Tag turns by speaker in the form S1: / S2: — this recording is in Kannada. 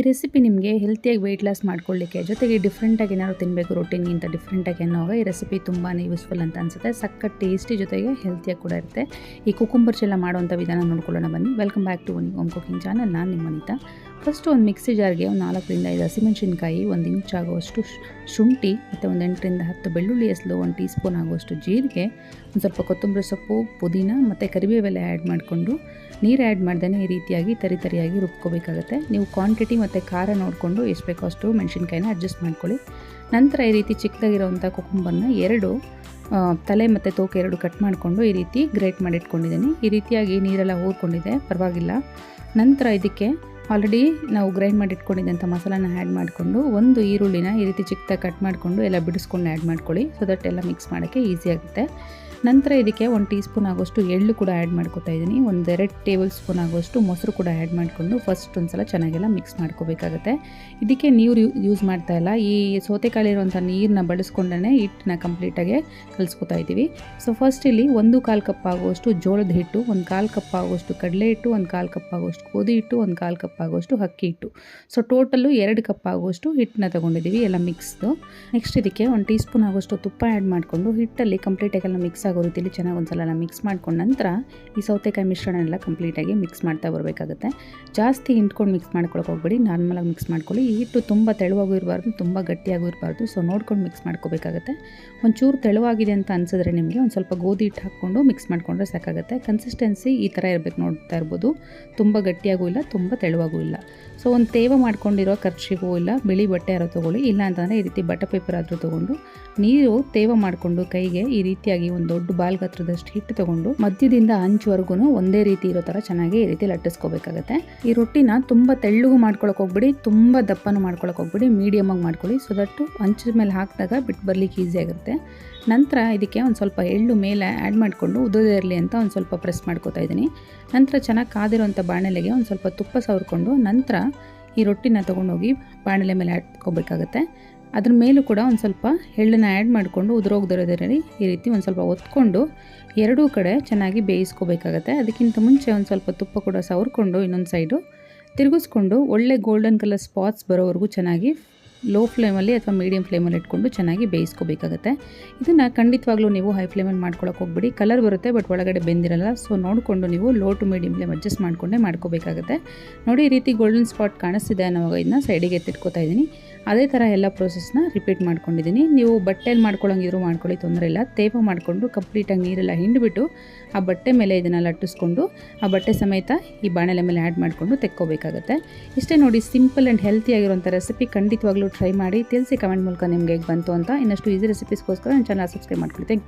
S1: ಈ ರೆಸಿಪಿ ನಿಮಗೆ ಹೆಲ್ತಿಯಾಗಿ ವೆಯ್ಟ್ ಲಾಸ್ ಮಾಡ್ಕೊಳ್ಳಿಕ್ಕೆ ಜೊತೆಗೆ ಡಿಫ್ರೆಂಟಾಗಿ ಏನಾದ್ರು ತಿನ್ನಬೇಕು ರೊಟೀನ್ಗಿಂತ ಡಿಫ್ರೆಂಟಾಗಿ ಅನ್ನೋವಾಗ ಈ ರೆಸಿಪಿ ತುಂಬಾ ಯೂಸ್ಫುಲ್ ಅಂತ ಅನಿಸುತ್ತೆ. ಸಕ್ಕ ಟೇಸ್ಟಿ ಜೊತೆಗೆ ಹೆಲ್ತಿಯಾಗಿ ಕೂಡ ಇರುತ್ತೆ. ಈ ಕುಕುಂಬರ್ಸ್ ಎಲ್ಲ ಮಾಡುವಂಥ ವಿಧಾನ ನೋಡ್ಕೊಳ್ಳೋಣ ಬನ್ನಿ. Welcome back to one ohm cooking channel ನಾನು ನಿಮ್ಮ ಅನಿತಾ. ಫಸ್ಟು ಒಂದು ಮಿಕ್ಸಿ ಜಾರ್ಗೆ ಒಂದು ನಾಲ್ಕರಿಂದ ಐದು ಹಸಿಮೆಣಸಿನ್ಕಾಯಿ, ಒಂದು ಇಂಚ್ ಆಗುವಷ್ಟು ಶುಂಠಿ ಮತ್ತು ಒಂದು ಎಂಟರಿಂದ ಹತ್ತು ಬೆಳ್ಳುಳ್ಳಿ ಎಸಲು ಒಂದು ಟೀ ಸ್ಪೂನ್ ಆಗುವಷ್ಟು ಜೀರಿಗೆ, ಒಂದು ಸ್ವಲ್ಪ ಕೊತ್ತಂಬರಿ ಸೊಪ್ಪು, ಪುದೀನ ಮತ್ತು ಕರಿಬೇವೆಲ್ಲ ಆ್ಯಡ್ ಮಾಡಿಕೊಂಡು, ನೀರು ಆ್ಯಡ್ ಮಾಡ್ದೇ ಈ ರೀತಿಯಾಗಿ ತರಿ ತರಿಯಾಗಿ ರುಬ್ಕೋಬೇಕಾಗುತ್ತೆ. ನೀವು ಕ್ವಾಂಟಿಟಿ ಮತ್ತು ಖಾರ ನೋಡಿಕೊಂಡು ಎಷ್ಟು ಬೇಕೋ ಅಷ್ಟು ಮೆಣಸಿನ್ಕಾಯಿನ ಅಡ್ಜಸ್ಟ್ ಮಾಡ್ಕೊಳ್ಳಿ. ನಂತರ ಈ ರೀತಿ ಚಿಕ್ಕದಾಗಿರೋವಂಥ ಕುಕುಂಬರ್ನ ಎರಡು ತಲೆ ಮತ್ತು ತೋಕೆ ಎರಡು ಕಟ್ ಮಾಡಿಕೊಂಡು ಈ ರೀತಿ ಗ್ರೇಟ್ ಮಾಡಿಟ್ಕೊಂಡಿದ್ದೀನಿ. ಈ ರೀತಿಯಾಗಿ ನೀರೆಲ್ಲ ಊರ್ಕೊಂಡಿದೆ ಪರವಾಗಿಲ್ಲ. ನಂತರ ಇದಕ್ಕೆ ಆಲ್ರೆಡಿ ನಾವು ಗ್ರೈಂಡ್ ಮಾಡಿ ಇಟ್ಕೊಂಡಿದ್ದಂಥ ಮಸಾಲಾನ ಆ್ಯಡ್ ಮಾಡಿಕೊಂಡು ಒಂದು ಈರುಳ್ಳಿನ ಈ ರೀತಿ ಚಿಕ್ಕದಾಗಿ ಕಟ್ ಮಾಡಿಕೊಂಡು ಎಲ್ಲ ಬಿಡಿಸ್ಕೊಂಡು ಆ್ಯಡ್ ಮಾಡ್ಕೊಳ್ಳಿ. ಸೊ ದಟ್ ಎಲ್ಲ ಮಿಕ್ಸ್ ಮಾಡೋಕ್ಕೆ ಈಸಿ ಆಗುತ್ತೆ. ನಂತರ ಇದಕ್ಕೆ ಒಂದು ಟೀ ಸ್ಪೂನ್ ಆಗೋಷ್ಟು ಎಳ್ಳು ಕೂಡ ಆ್ಯಡ್ ಮಾಡ್ಕೊತಾ ಇದ್ದೀನಿ. ಒಂದೆರಡು ಟೇಬಲ್ ಸ್ಪೂನ್ ಆಗೋಷ್ಟು ಮೊಸರು ಕೂಡ ಆ್ಯಡ್ ಮಾಡಿಕೊಂಡು ಫಸ್ಟ್ ಒಂದು ಸಲ ಚೆನ್ನಾಗೆಲ್ಲ ಮಿಕ್ಸ್ ಮಾಡ್ಕೋಬೇಕಾಗತ್ತೆ. ಇದಕ್ಕೆ ನೀರು ಯೂಸ್ ಮಾಡ್ತಾ ಇಲ್ಲ. ಈ ಸೌತೆಕಾಳಿರುವಂಥ ನೀರನ್ನ ಬಳಸ್ಕೊಂಡೇ ಹಿಟ್ಟನ್ನ ಕಂಪ್ಲೀಟಾಗಿ ಕಲಿಸ್ಕೊತಾ ಇದ್ದೀವಿ. ಸೊ ಫಸ್ಟ್ ಇಲ್ಲಿ ಒಂದು ಕಾಲು ಕಪ್ ಆಗುವಷ್ಟು ಜೋಳದ ಹಿಟ್ಟು, ಒಂದು ಕಾಲು ಕಪ್ ಆಗುವಷ್ಟು ಕಡಲೆ ಹಿಟ್ಟು, ಒಂದು ಕಾಲು ಕಪ್ ಆಗುವಷ್ಟು ಗೋಧಿ ಹಿಟ್ಟು, ಒಂದು ಕಾಲು ಕಪ್ ಆಗುವಷ್ಟು ಅಕ್ಕಿ ಹಿಟ್ಟು. ಸೊ ಟೋಟಲ್ಲು ಎರಡು ಕಪ್ ಆಗುವಷ್ಟು ಹಿಟ್ಟನ್ನ ತೊಗೊಂಡಿದ್ದೀವಿ, ಎಲ್ಲ ಮಿಕ್ಸ್ದು ನೆಕ್ಸ್ಟ್ ಇದಕ್ಕೆ ಒಂದು ಟೀ ಸ್ಪೂನ್ ಆಗುವಷ್ಟು ತುಪ್ಪ ಆ್ಯಡ್ ಮಾಡಿಕೊಂಡು ಹಿಟ್ಟಲ್ಲಿ ಕಂಪ್ಲೀಟಾಗಿ ಎಲ್ಲ ಮಿಕ್ಸ್ ಆಗೋ ರೀತಿಯಲ್ಲಿ ಚೆನ್ನಾಗಿ ಒಂದ್ಸಲ ಮಿಕ್ಸ್ ಮಾಡ್ಕೊಂಡ ನಂತರ ಈ ಸೌತೆಕಾಯಿ ಮಿಶ್ರಣ ಎಲ್ಲ ಕಂಪ್ಲೀಟಾಗಿ ಮಿಕ್ಸ್ ಮಾಡ್ತಾ ಬರಬೇಕಾಗುತ್ತೆ. ಜಾಸ್ತಿ ಹಿಂಡ್ಕೊಂಡು ಮಿಕ್ಸ್ ಮಾಡ್ಕೊಳಕ್ಕೆ ಹೋಗ್ಬೇಡಿ ನಾರ್ಮಲಾಗಿ ಮಿಕ್ಸ್ ಮಾಡ್ಕೊಳ್ಳಿ. ಈ ಹಿಟ್ಟು ತುಂಬ ತೆಳುವಾಗೂ ಇರಬಾರ್ದು, ತುಂಬ ಗಟ್ಟಿಯಾಗೂ ಇರಬಾರ್ದು ಸೊ ನೋಡ್ಕೊಂಡು ಮಿಕ್ಸ್ ಮಾಡ್ಕೋಬೇಕಾಗತ್ತೆ. ಒಂಚೂರು ತೆಳುವಾಗಿದೆ ಅಂತ ಅನಿಸಿದ್ರೆ ನಿಮಗೆ ಒಂದು ಸ್ವಲ್ಪ ಗೋಧಿ ಹಿಟ್ಟು ಹಾಕ್ಕೊಂಡು ಮಿಕ್ಸ್ ಮಾಡಿಕೊಂಡ್ರೆ ಸಾಕಾಗುತ್ತೆ. ಕನ್ಸಿಸ್ಟೆನ್ಸಿ ಈ ಥರ ಇರಬೇಕು ನೋಡ್ತಾ ಇರ್ಬೋದು. ತುಂಬ ಗಟ್ಟಿಯಾಗೂ ಇಲ್ಲ, ತುಂಬ ತೆಳುವಾಗೂ ಇಲ್ಲ. ಸೊ ಒಂದು ತೇವ ಮಾಡ್ಕೊಂಡಿರೋ ಖರ್ಚಿಗೂ ಇಲ್ಲ, ಬಿಳಿ ಬಟ್ಟೆ ಯಾರೋ ತೊಗೊಳ್ಳಿ, ಇಲ್ಲ ಅಂತಂದರೆ ಈ ರೀತಿ ಬಟರ್ ಪೇಪರ್ ಆದರೂ ತೊಗೊಂಡು ನೀರು ತೇವ ಮಾಡಿಕೊಂಡು ಕೈಗೆ ಈ ರೀತಿಯಾಗಿ ಒಂದು ದೊಡ್ಡ ಬಾಲ್ ಗಾತ್ರದಷ್ಟು ಹಿಟ್ಟು ತಗೊಂಡು ಮಧ್ಯದಿಂದ ಅಂಚುವರೆಗೂ ಒಂದೇ ರೀತಿ ಇರೋ ಥರ ಚೆನ್ನಾಗಿ ಈ ರೀತಿ ಲಟ್ಟಿಸ್ಕೋಬೇಕಾಗತ್ತೆ. ಈ ರೊಟ್ಟಿನ ತುಂಬ ತೆಳ್ಳಗೂ ಮಾಡ್ಕೊಳಕ್ಕೆ ಹೋಗ್ಬಿಡಿ, ತುಂಬ ದಪ್ಪನೂ ಮಾಡ್ಕೊಳಕ್ಕೆ ಹೋಗ್ಬಿಡಿ ಮೀಡಿಯಮಾಗಿ ಮಾಡ್ಕೊಳ್ಳಿ. ಸೊ ದಟ್ಟು ಅಂಚಿನ ಮೇಲೆ ಹಾಕಿದಾಗ ಬಿಟ್ಟು ಬರ್ಲಿಕ್ಕೆ ಈಸಿ ಆಗುತ್ತೆ. ನಂತರ ಇದಕ್ಕೆ ಒಂದು ಸ್ವಲ್ಪ ಎಳ್ಳು ಮೇಲೆ ಆ್ಯಡ್ ಮಾಡಿಕೊಂಡು ಉದ್ದದೇ ಇರಲಿ ಅಂತ ಒಂದು ಸ್ವಲ್ಪ ಪ್ರೆಸ್ ಮಾಡ್ಕೋತಾ ಇದ್ದೀನಿ. ನಂತರ ಚೆನ್ನಾಗಿ ಕಾದಿರೋಂಥ ಬಾಣಲೆಗೆ ಒಂದು ಸ್ವಲ್ಪ ತುಪ್ಪ ಸವರ್ಕೊಂಡು ನಂತರ ಈ ರೊಟ್ಟಿನ ತೊಗೊಂಡೋಗಿ ಬಾಣಲೆ ಮೇಲೆ ಹಾಕ್ಕೋಬೇಕಾಗತ್ತೆ ಅದ್ರ ಮೇಲೂ ಕೂಡ ಒಂದು ಸ್ವಲ್ಪ ಎಳ್ಳನ್ನು ಆ್ಯಡ್ ಮಾಡಿಕೊಂಡು ಉದುರೋಗ್ದಿರೋದ್ರಲ್ಲಿ ಈ ರೀತಿ ಒಂದು ಸ್ವಲ್ಪ ಒತ್ಕೊಂಡು ಎರಡೂ ಕಡೆ ಚೆನ್ನಾಗಿ ಬೇಯಿಸ್ಕೋಬೇಕಾಗತ್ತೆ. ಅದಕ್ಕಿಂತ ಮುಂಚೆ ಒಂದು ಸ್ವಲ್ಪ ತುಪ್ಪ ಕೂಡ ಸವರ್ಕೊಂಡು ಇನ್ನೊಂದು ಸೈಡು ತಿರುಗಿಸ್ಕೊಂಡು ಒಳ್ಳೆ ಗೋಲ್ಡನ್ ಕಲರ್ ಸ್ಪಾಟ್ಸ್ ಬರೋವರೆಗೂ ಚೆನ್ನಾಗಿ ಲೋ ಫ್ಲೇಮಲ್ಲಿ ಅಥವಾ ಮೀಡಿಯಮ್ ಫ್ಲೇಮಲ್ಲಿ ಇಟ್ಕೊಂಡು ಚೆನ್ನಾಗಿ ಬೇಯಿಸ್ಕೋಬೇಕಾಗತ್ತೆ. ಇದನ್ನು ಖಂಡಿತವಾಗ್ಲೂ ನೀವು ಹೈ ಫ್ಲೇಮಲ್ಲಿ ಮಾಡ್ಕೊಳಕ್ಕೆ ಹೋಗ್ಬಿಡಿ. ಕಲರ್ ಬರುತ್ತೆ ಬಟ್ ಒಳಗಡೆ ಬೆಂದಿರಲ್ಲ. ಸೊ ನೋಡಿಕೊಂಡು ನೀವು low to medium flame adjust ಮಾಡಿಕೊಂಡೇ ಮಾಡ್ಕೋಬೇಕಾಗತ್ತೆ. ನೋಡಿ ಈ ರೀತಿ ಗೋಲ್ಡನ್ ಸ್ಪಾಟ್ ಕಾಣಿಸ್ತಿದೆ ಅನ್ನೋವಾಗ ಇದನ್ನ ಸೈಡಿಗೆ ಎತ್ತಿಟ್ಕೋತಾ ಇದ್ದೀನಿ. ಅದೇ ಥರ ಎಲ್ಲ ಪ್ರೊಸೆಸ್ನ ರಿಪೀಟ್ ಮಾಡ್ಕೊಂಡಿದ್ದೀನಿ. ನೀವು ಬಟ್ಟೆಯಲ್ಲಿ ಮಾಡ್ಕೊಳ್ಳೋಂಗಿದ್ರು ಮಾಡ್ಕೊಳ್ಳಿ, ತೊಂದರೆ ಇಲ್ಲ. ತೇವ ಮಾಡಿಕೊಂಡು ಕಂಪ್ಲೀಟಾಗಿ ನೀರೆಲ್ಲ ಹಿಂಡಿಬಿಟ್ಟು ಆ ಬಟ್ಟೆ ಮೇಲೆ ಇದನ್ನು ಲಟ್ಟಿಸ್ಕೊಂಡು ಆ ಬಟ್ಟೆ ಸಮೇತ ಈ ಬಾಣಲೆ ಮೇಲೆ ಆ್ಯಡ್ ಮಾಡಿಕೊಂಡು ತೆಕ್ಕೋಬೇಕಾಗುತ್ತೆ. ಇಷ್ಟೇ ನೋಡಿ ಸಿಂಪಲ್ ಆ್ಯಂಡ್ ಹೆಲ್ತಿ ಆಗಿರುವಂಥ ರೆಸಿಪಿ ಖಂಡಿತವಾಗ್ಲೂ ಟ್ರೈ ಮಾಡಿ. ತಿಳಿಸಿ ಕಮೆಂಟ್ ಮೂಲಕ ನಿಮಗೆ ಬಂತು ಅಂತ ಇನ್ನಷ್ಟು ಈಸಿ ರೆಸಿಪೀಸ್ಗೋಸ್ಕರ ನನ್ನ ಚಾನಲ್ ಸಬ್ಸ್ಕ್ರೈಬ್ ಮಾಡ್ಕೊಳ್ಳಿ.